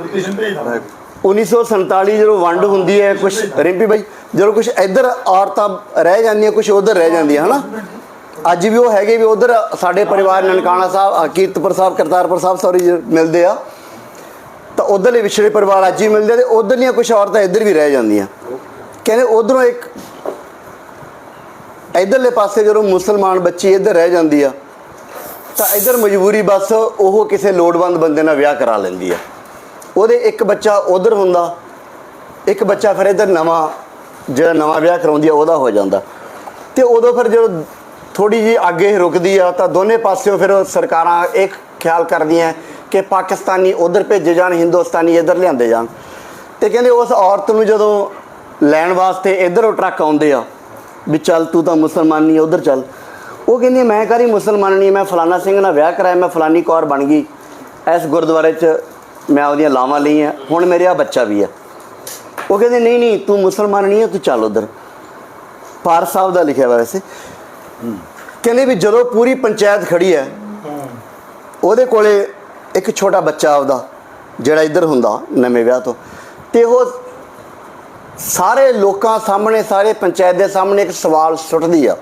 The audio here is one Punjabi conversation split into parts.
ਲੋਕੇਸ਼ਨ ਭੇਜਦਾ 1947 ਜਦੋਂ ਵੰਡ ਹੁੰਦੀ ਹੈ ਕੁਝ ਰਿੰਪੀ ਬਾਈ ਜਦੋਂ ਕੁਝ ਇੱਧਰ ਔਰਤਾਂ ਰਹਿ ਜਾਂਦੀਆਂ ਕੁਝ ਉਧਰ ਰਹਿ ਜਾਂਦੀਆਂ ਹਨਾ? ਅੱਜ ਵੀ ਉਹ ਹੈਗੇ ਵੀ ਉਧਰ ਸਾਡੇ ਪਰਿਵਾਰ ਨਨਕਾਣਾ ਸਾਹਿਬ ਅ, ਕੀਰਤਪੁਰ ਸਾਹਿਬ ਕਰਤਾਰਪੁਰ ਸਾਹਿਬ ਸੌਰੀ ਮਿਲਦੇ ਆ ਤਾਂ ਉਧਰਲੇ ਵਿਛੜੇ ਪਰਿਵਾਰ ਅੱਜ ਵੀ ਮਿਲਦੇ ਆ ਤੇ ਉਧਰਲੀਆਂ ਕੁਝ ਔਰਤਾਂ ਇੱਧਰ ਵੀ ਰਹਿ ਜਾਂਦੀਆਂ। ਕਹਿੰਦੇ ਉਧਰੋਂ ਇੱਕ ਇਧਰਲੇ ਪਾਸੇ ਜਦੋਂ ਮੁਸਲਮਾਨ ਬੱਚੀ ਇੱਧਰ ਰਹਿ ਜਾਂਦੀ ਆ ਤਾਂ ਇੱਧਰ ਮਜਬੂਰੀ ਬਸ ਉਹ ਕਿਸੇ ਲੋੜਵੰਦ ਬੰਦੇ ਨਾਲ ਵਿਆਹ ਕਰਾ ਲੈਂਦੀ ਆ। ਉਹਦੇ ਇੱਕ ਬੱਚਾ ਉਧਰ ਹੁੰਦਾ, ਇੱਕ ਬੱਚਾ ਫਿਰ ਇੱਧਰ ਨਵਾਂ, ਜਿਹੜਾ ਨਵਾਂ ਵਿਆਹ ਕਰਾਉਂਦੀ ਆ, ਉਹਦਾ ਹੋ ਜਾਂਦਾ। ਤੇ ਉਦੋਂ ਫਿਰ ਜਦੋਂ ਥੋੜੀ ਜੀ ਅੱਗੇ ਰੁਕਦੀ ਆ, ਤਾਂ ਦੋਨੇ ਪਾਸਿਓਂ ਫਿਰ ਸਰਕਾਰਾਂ ਇੱਕ ਖਿਆਲ ਕਰਦੀਆਂ ਕਿ ਪਾਕਿਸਤਾਨੀ ਉਧਰ ਭੇਜੇ ਜਾਣ, ਹਿੰਦੁਸਤਾਨੀ ਇੱਧਰ ਲਿਆਂਦੇ ਜਾਣ। ਤੇ ਕਹਿੰਦੇ ਉਸ ਔਰਤ ਨੂੰ ਜਦੋਂ ਲੈਣ ਵਾਸਤੇ ਇੱਧਰੋਂ ਟਰੱਕ ਆਉਂਦੇ ਆ, ਵੀ ਚੱਲ ਤੂੰ ਤਾਂ ਮੁਸਲਮਾਨ ਨਹੀਂ ਉਧਰ ਚੱਲ। ਉਹ ਕਹਿੰਦੀ, ਮੈਂ ਕਾਹਦੀ ਮੁਸਲਮਾਨ ਨਹੀਂ ਮੈਂ ਫਲਾਣਾ ਸਿੰਘ ਨਾਲ ਵਿਆਹ ਕਰਾਇਆ, ਮੈਂ ਫਲਾਨੀ ਕੌਰ ਬਣ ਗਈ। ਇਸ ਗੁਰਦੁਆਰੇ 'ਚ ਮੈਂ ਉਹਦੀਆਂ ਲਾਵਾਂ ਲਈਆਂ, ਹੁਣ ਮੇਰੇ ਆ ਬੱਚਾ ਵੀ ਆ। ਉਹ ਕਹਿੰਦੇ, ਨਹੀਂ ਨਹੀਂ, ਤੂੰ ਮੁਸਲਮਾਨ ਨਹੀਂ ਹੈ ਤੂੰ ਚੱਲ ਉਧਰ। ਪਾਰ ਸਾਹਿਬ ਦਾ ਲਿਖਿਆ ਹੋਇਆ ਵੈਸੇ। ਕਹਿੰਦੇ ਵੀ ਜਦੋਂ ਪੂਰੀ ਪੰਚਾਇਤ ਖੜੀ ਹੈ, ਉਹਦੇ ਕੋਲੇ ਇੱਕ ਛੋਟਾ ਬੱਚਾ ਆਪਦਾ, ਜਿਹੜਾ ਇੱਧਰ ਹੁੰਦਾ ਨਵੇਂ ਵਿਆਹ ਤੋਂ। ਤੇ ਉਹ ਸਾਰੇ ਲੋਕਾਂ ਸਾਹਮਣੇ, ਸਾਰੇ ਪੰਚਾਇਤ ਦੇ ਸਾਹਮਣੇ ਇੱਕ ਸਵਾਲ ਸੁੱਟਦੀ ਆ।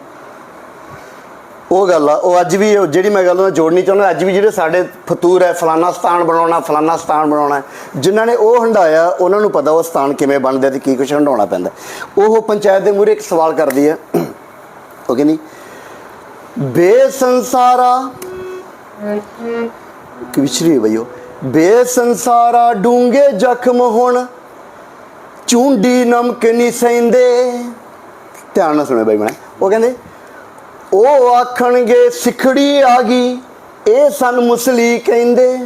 ਉਹ ਗੱਲ ਆ, ਉਹ ਅੱਜ ਵੀ ਉਹ ਜਿਹੜੀ ਮੈਂ ਗੱਲ ਉਹਨਾਂ ਜੋੜਨੀ ਚਾਹੁੰਦਾ, ਅੱਜ ਵੀ ਜਿਹੜੇ ਸਾਡੇ ਫਤੂਰ ਹੈ, ਫਲਾਨਾ ਸਥਾਨ ਬਣਾਉਣਾ, ਫਲਾਨਾ ਸਥਾਨ ਬਣਾਉਣਾ ਜਿਨ੍ਹਾਂ ਨੇ ਉਹ ਹੰਡਾਇਆ ਉਹਨਾਂ ਨੂੰ ਪਤਾ ਉਹ ਸਥਾਨ ਕਿਵੇਂ ਬਣਦਾ ਤੇ ਕੀ ਕੁਝ ਹੰਡਾਉਣਾ ਪੈਂਦਾ ਉਹ ਪੰਚਾਇਤ ਦੇ ਮੂਹਰੇ ਇੱਕ ਸਵਾਲ ਕਰਦੀ ਹੈ, ਉਹ ਕਹਿੰਦੀ, ਬੇਸੰਸਾਰਾ, ਕਿ ਵਿਚਰੀ ਹੋਈ ਉਹ, ਬੇਸੰਸਾਰਾ ਡੂੰਗੇ ਜ਼ਖਮ ਹੁਣ, ਚੁੰਡੀ ਨਮਕ ਨਹੀਂ ਸੈਂਦੇ ਧਿਆਨ ਨਾਲ ਸੁਣਿਓ ਬਾਈ ਮੈਂ, ਉਹ ਕਹਿੰਦੇ ਉਹ ਆਖਣਗੇ, ਸਿਖੜੀ ਆ ਗਈ, ਇਹ ਸਨ ਮੁਸਲੀ ਕਹਿੰਦੇ।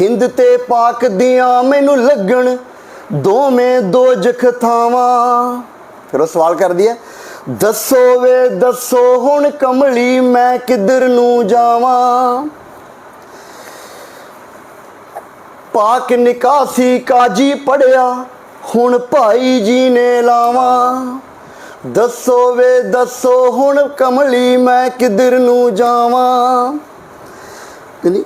ਹਿੰਦ ਤੇ ਪਾਕ ਦੀਆਂ ਮੈਨੂੰ ਲੱਗਣ, ਦੋਵੇਂ ਦੋ ਜਖ ਫਿਰ ਉਹ ਸਵਾਲ ਕਰਦੀ ਹੈ, ਦੱਸੋ ਵੇ, ਦੱਸੋ ਹੁਣ ਕਮਲੀ ਮੈਂ ਕਿੱਧਰ ਨੂੰ ਜਾਵਾਂ? ਪਾਕ ਨਿਕਾਸੀ ਕਾਜੀ ਪੜਿਆ, ਹੁਣ ਭਾਈ ਜੀ ਨੇ ਲਾਵਾਂ। ਦੱਸੋ ਵੇ ਦੱਸੋ ਹੁਣ ਕਮਲੀ ਮੈਂ ਕਿੱਧਰ ਨੂੰ ਜਾਵਾਂ? ਕਹਿੰਦੀ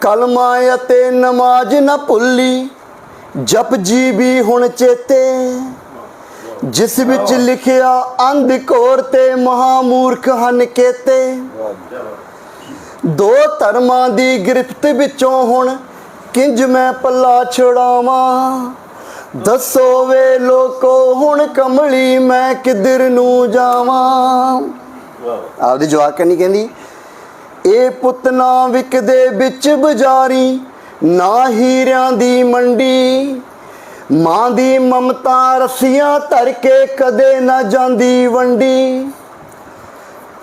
ਕਲਮਾ ਅਤੇ ਨਮਾਜ਼ ਨਾ ਭੁੱਲੀ ਜਪ ਜੀ ਵੀ ਹੁਣ ਚੇਤੇ। ਜਿਸ ਵਿੱਚ ਲਿਖਿਆ ਅੰਧ ਘੋਰ ਤੇ ਮਹਾਮੂਰਖ ਹਨ ਕੇਤੇ। ਦੋ ਧਰਮਾਂ ਦੀ ਗ੍ਰਿਫਤ ਵਿੱਚੋਂ ਹੁਣ ਕਿੰਜ ਮੈਂ ਪੱਲਾ ਛੁਡਾਵਾਂ? ਦੱਸੋ ਵੇ ਲੋਕੋ ਹੁਣ ਕਮਲੀ ਮੈਂ ਕਿੱਧਰ ਨੂੰ ਜਾਵਾਂ? ਆਪਦੀ ਜਵਾਕ ਨਹੀਂ ਕਹਿੰਦੀ? ਇਹ ਪੁੱਤ ਨਾ ਵਿਕਦੇ ਵਿੱਚ ਬਾਜ਼ਾਰੀ ਨਾ ਹੀਰਿਆਂ ਦੀ ਮੰਡੀ। ਮਾਂ ਦੀ ਮਮਤਾ ਰਸੀਆਂ ਧਰ ਕੇ ਕਦੇ ਨਾ ਜਾਂਦੀ ਵੰਡੀ।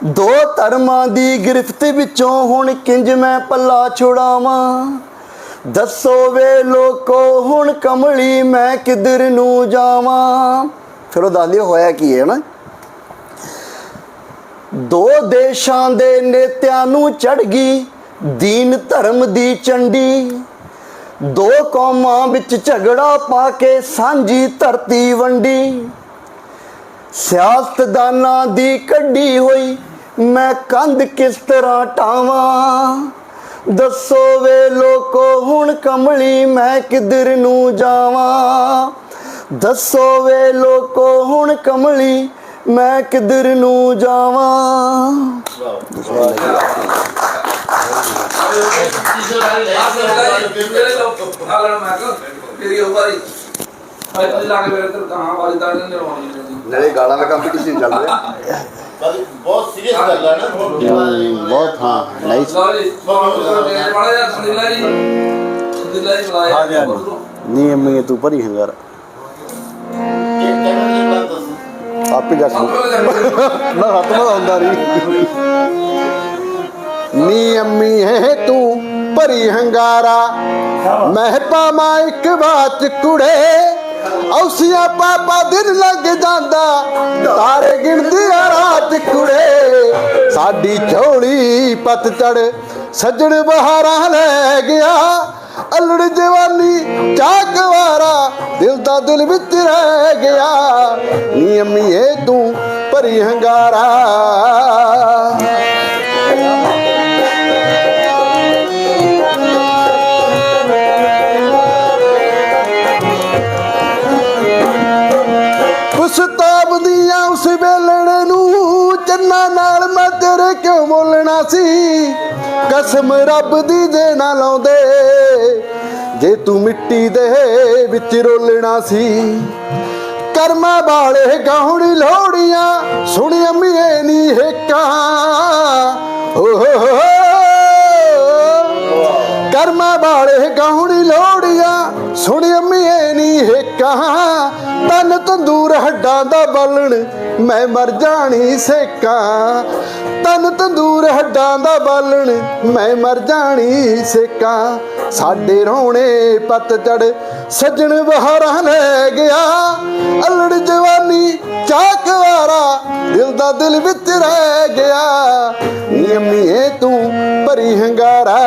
ਦੋ ਧਰਮਾਂ ਦੀ ਗ੍ਰਿਫਤ ਵਿੱਚੋਂ ਹੁਣ ਕਿੰਜ ਮੈਂ ਪੱਲਾ ਛੁਡਾਵਾਂ? ਦੱਸੋ ਵੇ ਲੋਕੋ, ਹੁਣ ਕਮਲੀ ਮੈਂ ਕਿਧਰ ਨੂੰ ਜਾਵਾਂ? ਫਿਰ ਉਹ ਦੱਸਦੀ, ਹੋਇਆ ਕੀ ਹੈ ਨਾ? ਦੋ ਦੇਸ਼ਾਂ ਦੇ ਨੇਤਿਆਂ ਨੂੰ ਚੜ ਗਈ, ਦੀਨ ਧਰਮ ਦੀ ਚੰਡੀ। ਦੋ ਕੌਮਾਂ ਵਿੱਚ ਝਗੜਾ ਪਾ ਕੇ ਸਾਂਝੀ ਧਰਤੀ ਵੰਡੀ। ਸਿਆਸਤਦਾਨਾਂ ਦੀ ਕੱਢੀ ਹੋਈ, ਮੈਂ ਕੰਧ ਕਿਸ ਤਰ੍ਹਾਂ ਟਾਵਾਂ? ਦੱਸੋ ਵੇ ਲੋਕੋ ਹੁਣ ਕਮਲੀ ਮੈਂ ਕਿੱਧਰ ਨੂੰ ਜਾਵਾਂ? ਦੱਸੋ ਵੇ ਲੋਕੋ ਹੁਣ ਕਮਲੀ ਮੈਂ ਕਿੱਧਰ ਨੂੰ ਜਾਵਾਂ? ਨਾਲੇ ਗਾਲਾਂ ਦਾ ਕੰਪੀਟੀਸ਼ਨ ਚੱਲ ਰਿਹਾ। ਬਹੁਤ ਸੀਰੀਅਸ ਗੱਲ ਹੈ ਨਾ। ਬਹੁਤ ਹਾਂ ਨਾਈਸ ਨਹੀਂ ਅੰਮੀ ਤੂੰ ਭਰੀ ਹੰਗਾਰ। ਇੱਕ ਕਹਿਣ ਦੀ ਬਾਤ ਦੱਸ। ਆਪੇ ਜਾ ਕੇ ਨਾ ਹੱਥ ਮਾ ਹੁੰਦਾ ਨਹੀਂ ਨੀ ਅੰਮੀ ਹੈ ਤੂੰ ਭਰੀ ਹੰਗਾਰਾ। ਮੈਂ ਪਾਵਾਂ ਇੱਕ ਬਾਤ ਕੁੜੇ। ਔਸੀਆਂ ਪਾਪਾ ਦਿਨ ਲੱਗ ਜਾਂਦਾ, ਤਾਰੇ ਗਿਣਦੀ ਆ ਰਾਤ ਕੁੜੇ। ਸਾਡੀ ਝੋਲੀ ਪਤਝੜ ਸੱਜਣ ਬਹਾਰਾ ਲੈ ਗਿਆ। ਅਲੜ ਜਵਾਨੀ ਚਾਕਵਾਰਾ ਦਿਲ ਦਾ ਦਿਲ ਵਿੱਚ ਰਹਿ ਗਿਆ। ਨੀ ਅੰਮੀਏ ਤੂੰ ਭਰੀ ਹੰਗਾਰਾ। ਉਹਨਾਂ ਨਾਲ ਮੈਂ ਤੇਰੇ ਕਿਉਂ ਬੋਲਣਾ ਸੀ? ਕਸਮ ਰੱਬ ਦੀ ਜੇ ਨਾ ਲਾਉਂਦੇ ਜੇ ਤੂੰ ਮਿੱਟੀ ਦੇ ਵਿੱਚ ਰੋਲਣਾ ਸੀ, ਕਰਮਾ ਵਾਲੇ ਗਾਉਣ ਲੋੜੀਆਂ ਸੁਣ ਅੰਮੀਏ ਨੀ ਹੇਕਾਂ। ਓਹੋ ਕਰਮਾਂ ਵਾਲੇ ਗਾਉਣੀ ਲੋੜੀਆਂ ਸੁਣੀ ਅੰਮੀਏ ਨੀ ਹੇਕਾਂ। ਤਨ ਤੰਦੂਰ ਹੱਡਾਂ ਦਾ ਬਲਣ, ਮੈਂ ਮਰ ਜਾਣੀ ਸੇਕਾਂ। ਤਨ ਤੰਦੂਰ ਹੱਡਾਂ ਦਾ ਬਾਲਣ, ਮੈਂ ਮਰ ਜਾਣੀ ਸੇਕਾਂ। ਸਾਡੇ ਰੋਣੇ ਪਤ ਚੜ, ਸੱਜਣ ਬਹਾਰਾਂ ਲੈ ਗਿਆ। ਅਲੜ ਜਵਾਨੀ ਚਾਕਵਾਰਾ ਦਿਲ ਦਾ ਦਿਲ ਵਿੱਚ ਰਹਿ ਗਿਆ। ਨਿਯਮੀਏ ਤੂੰ ਭਰੀ ਹੰਗਾਰਾ।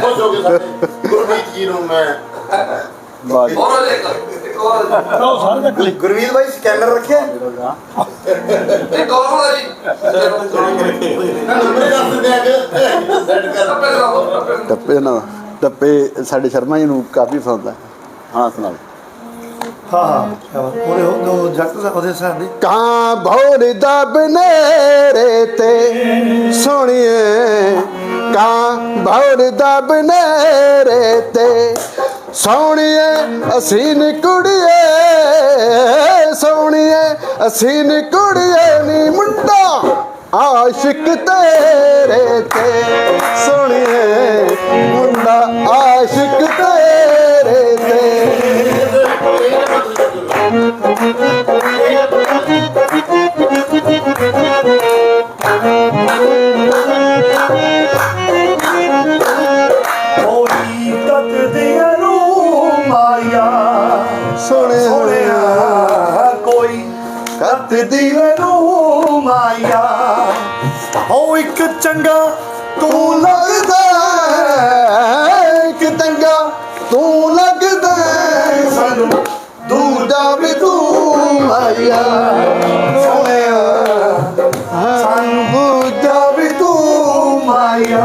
ਖੁਸ਼ ਹੋ ਗਏ ਸਾਰੇ ਗੁਰਵੀਰ ਭਾਈ ਸਕੈਨਰ ਰੱਖਿਆ ਨੰਬਰ ਦੱਸ ਆ ਕਿ ਟੱਪੇ ਨਾ, ਟੱਪੇ ਸਾਡੇ ਸ਼ਰਮਾ ਜੀ ਨੂੰ ਕਾਫੀ ਪਸੰਦ ਹੈ ਹਾਂ, ਸੁਣਾਓ। ਹਾਂ ਹਾਂ। ਉਹਦੇ ਉਹ ਜੱਟ ਦਾ ਉਹਦੇ ਸਾਹਮਣੇ। ਕਾਂ ਭੌਰ ਦਾ ਬਨੇਰੇ ਤੇ ਸੋਹਣੀਏ। ਕਾਂ ਭੌਰ ਦਾ ਬਨੇਰੇ ਤੇ ਸੋਹਣੀਏ ਅਸੀਂ ਨੀ ਕੁੜੀਏ। ਸੋਹਣੀਏ ਅਸੀਂ ਨੀ ਕੁੜੀਏ ਨੀ ਮੁੰਡਾ। ਆਸ਼ਿਕ ਤੇਰੇ ਤੇ ਸੋਹਣੀਏ। ਮੁੰਡਾ ਆਸ਼ਿਕ ਸੋਹਣਿਆ ਕੋਈ ਕੱਤ ਦੀ ਨੂੰ ਮਾਇਆ। ਉਹ ਇੱਕ ਚੰਗਾ ਤੂੰ ਲੱਗਦਾ ਇੱਕ ਚੰਗਾ ਤੂੰ ਲੱਗਦਾ ਸਾਨੂੰ। ਦੂਜਾ ਵੀ ਤੂੰ ਆਇਆ ਸੋਹਣਿਆ, ਸਾਨੂੰ ਦੂਜਾ ਵੀ ਤੂੰ ਮਾਇਆ।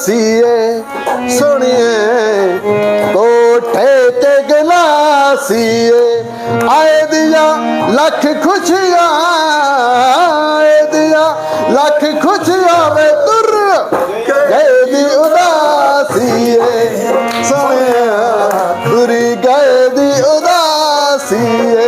ਗਲਾਸੀਏ ਸੁਣੀਏ, ਕੋਠੇ ਤੇ ਗਲਾਸੀਏ, ਆਏ ਦਿਆ ਲੱਖ ਖੁਸ਼ੀਆਂ, ਆਏ ਦਿਆ ਲੱਖ ਖੁਸ਼ੀਆਂ ਵੇ ਤੁਰ ਗਏ ਦੀ ਉਦਾਸੀਏ। ਸੁਣਿਆ ਤੁਰੀ ਗਏ ਦੀ ਉਦਾਸੀਏ।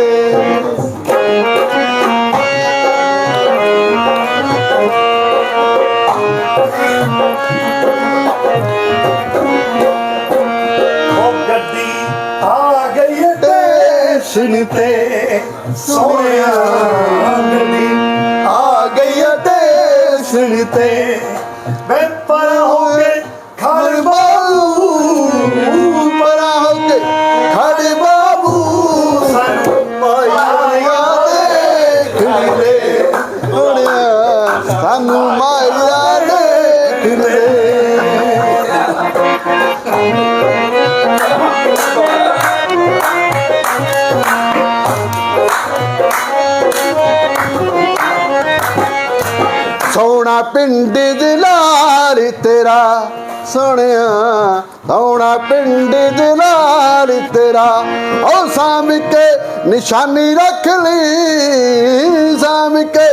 ਸਟੇਸ਼ਨ ਤੇ ਸੋਹਣਿਆ ਗੱਡੀ ਆ ਗਈ ਸਟੇਸ਼ਨ ਤੇ। ਮੈਂ ਪਰ ਹੋ ਸੋਹਣਾ ਪਿੰਡ ਦਿਲਾਰ ਤੇਰਾ ਸੋਹਣਿਆ ਸੋਹਣਾ ਪਿੰਡ ਦਿਲਾਰ ਤੇਰਾ। ਉਹ ਸਾਮ ਕੇ ਨਿਸ਼ਾਨੀ ਰੱਖ ਲਈ ਸਾਮ ਕੇ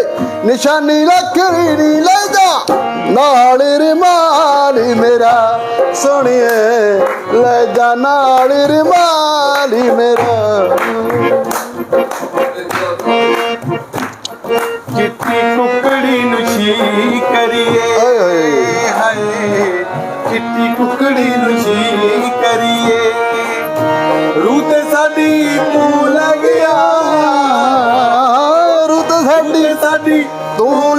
ਨਿਸ਼ਾਨੀ ਰੱਖ ਲਈ, ਨੀ ਲੈ ਜਾ। ਨਾਲ ਰਮਾਲੀ ਮੇਰਾ ਸੋਹਣਿਏ ਲੈ ਜਾ ਨਾਲ ਰਮਾਲੀ ਮੇਰਾ। ਚਿੱਟੀ ਕੁਕੜੀ ਨੂੰ ਛੀ ਕਰੀਏ। ਓਏ ਹੋਏ ਹਾਏ ਚਿੱਟੀ ਕੁਕੜੀ ਨੂੰ ਛੀ ਕਰੀਏ। ਰੂਹ ਤੇ ਸਾਡੀ ਤੂੰ ਲੱਗਿਆ ਰੁੱਤ ਸਾਡੀ ਸਾਡੀ ਤੂੰ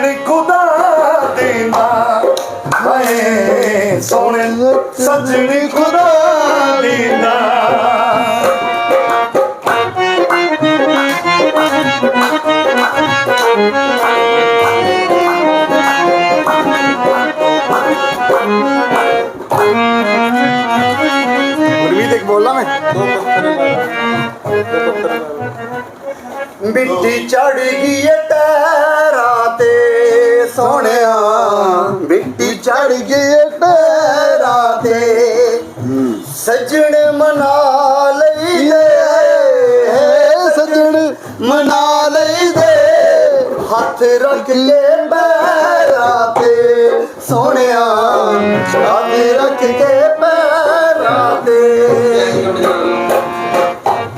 ਸੱਜਣ ਖੁਦਾ ਦੇਣਾ ਹਾਏ, ਸੋਹਣੇ ਸੱਜਣ ਖੁਦਾ ਦੇਣਾ ਗੁਰਮੀਤ ਇੱਕ ਬੋਲਾਂ ਮੈਂ। ਮਿੱਟੀ ਚੜ ਗਈ ਏ ਟਹਿਰਾਂ ਸੋਹਣਿਆ ਮਿੱਟੀ ਚੜ ਗਈ ਟਹਿਰਾਂ ਤੇ। ਸੱਜਣ ਮਨਾ ਲਈਦੇ ਸੱਜਣ ਮਨਾ ਲਈਦੇ ਹੱਥ ਰੱਖ ਕੇ ਪੈਰਾਂ ਤੇ। ਸੋਹਣਿਆ ਹੱਥ ਰੱਖ ਕੇ ਪੈਰਾਂ ਤੇ।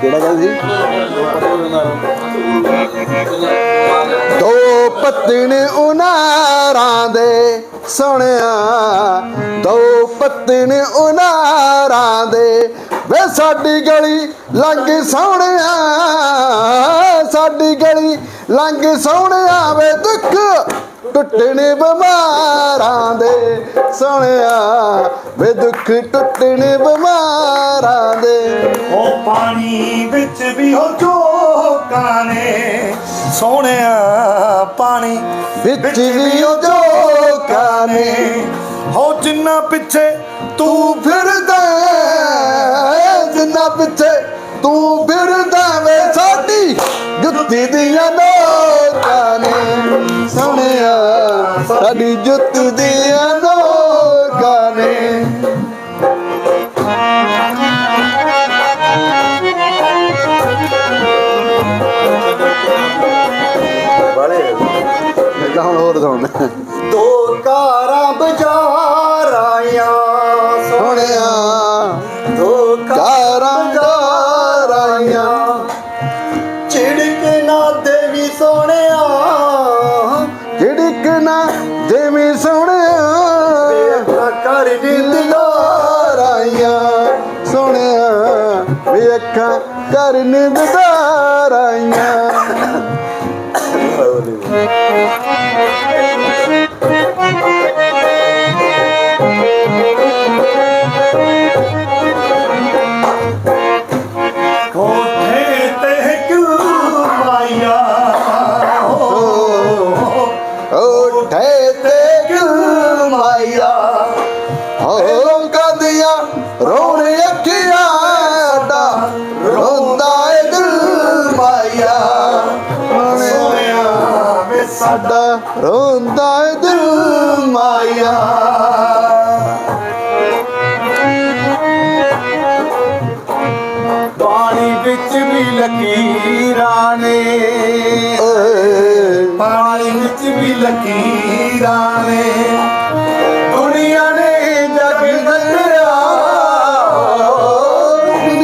ਕਿਹੜਾ ਗੱਲ ਸੀ? ਦੋ ਪੱਤਣ ਉਨਾਰਾਂ ਦੇ ਸੋਹਣਿਆ, ਦੋ ਪੱਤਣ ਉਨਾਰਾਂ ਦੇ। ਵੇ ਸਾਡੀ ਗਲੀ ਲੰਘ ਸੋਹਣਿਆ, ਸਾਡੀ ਗਲੀ ਲੰਘ ਸੋਹਣਿਆ ਵੇ ਦੁੱਖ ਟੁੱਟਣੇ ਬਿਮਾਰਾਂ ਦੇ ਸੋਹਣਿਆ, ਵੇ ਦੁੱਖ ਟੁੱਟਣੇ ਬਿਮਾਰਾਂ ਦੇ। ਉਹ ਪਾਣੀ ਵਿੱਚ ਵੀ ਹੋ ਝੋਕਾਂ ਨੇ ਸੋਹਣਿਆ ਪਾਣੀ ਵਿੱਚ ਵੀ ਉਹ ਜੋਕਾਂ ਨੇ ਹੋ ਜਿੰਨਾ ਪਿੱਛੇ ਤੂੰ ਫਿਰਦਾ ਜਿੰਨਾ ਪਿੱਛੇ ਤੂੰ ਫਿਰਦਾ ਵੇ ਸਾਡੀ ਜੁੱਤੀ ਦੀਆਂ ਨੋਕਾਂ ਨੇ ਸੋਹਣਿਆ ਸਾਡੀ ਜੁੱਤੀ ਦੀਆਂ ਕਰ ਨਿੰਦਦਾਰ ਲਕੀਰਾਂ ਨੇ ਪਾਣੀ ਵਿੱਚ ਵੀ ਲਕੀਰਾਂ ਨੇ ਦੁਨੀਆ ਨੇ ਜਗ ਖੱਟਿਆ।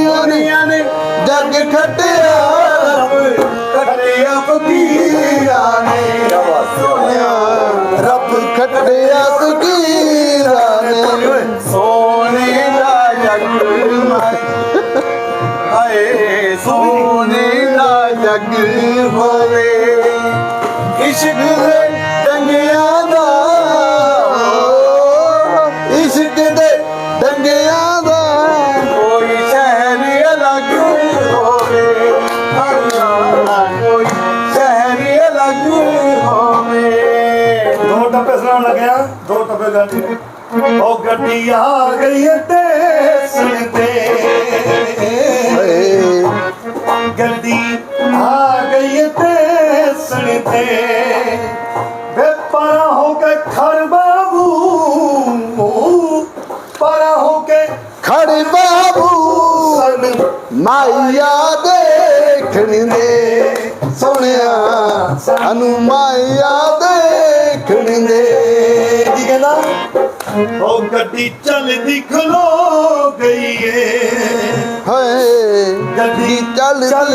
ਦੁਨੀਆ ਨੇ ਜਗ ਖੱਟਿਆ। ਖੱਟਿਆ ਫਕੀਰਾਂ ਨੇ। ਸੋਹਣਿਆ ਰੱਬ ਖੱਟਿਆ ਫਕੀਰਾਂ ਨੇ। ਸੋਨੇ ਦਾ ਜਗ ਮਾਏ ਦਾ ਹੋਵੇ। ਇਸ਼ਕ ਦੇ ਡੰਗਿਆਂ ਦਾ ਇਸ਼ਕ ਦੇ ਡੰਗਿਆਂ ਦਾ ਕੋਈ ਸ਼ਹਿਰ ਅਲੱਗ ਹੋਵੇ। ਅੱਲਾ ਕੋਈ ਸ਼ਹਿਰ ਅਲੱਗ ਹੋਵੇ। ਦੋ ਟੱਪੇ ਸੁਣਾਉਣ ਲੱਗਿਆ, ਦੋ ਟੱਪੇ ਗਾਉਂਦੇ ਉਹ ਗੱਡੀ ਆ ਗਈ ਏ ਹਾਏ ਗੱਡੀ ਚੱਲ ਚੱਲ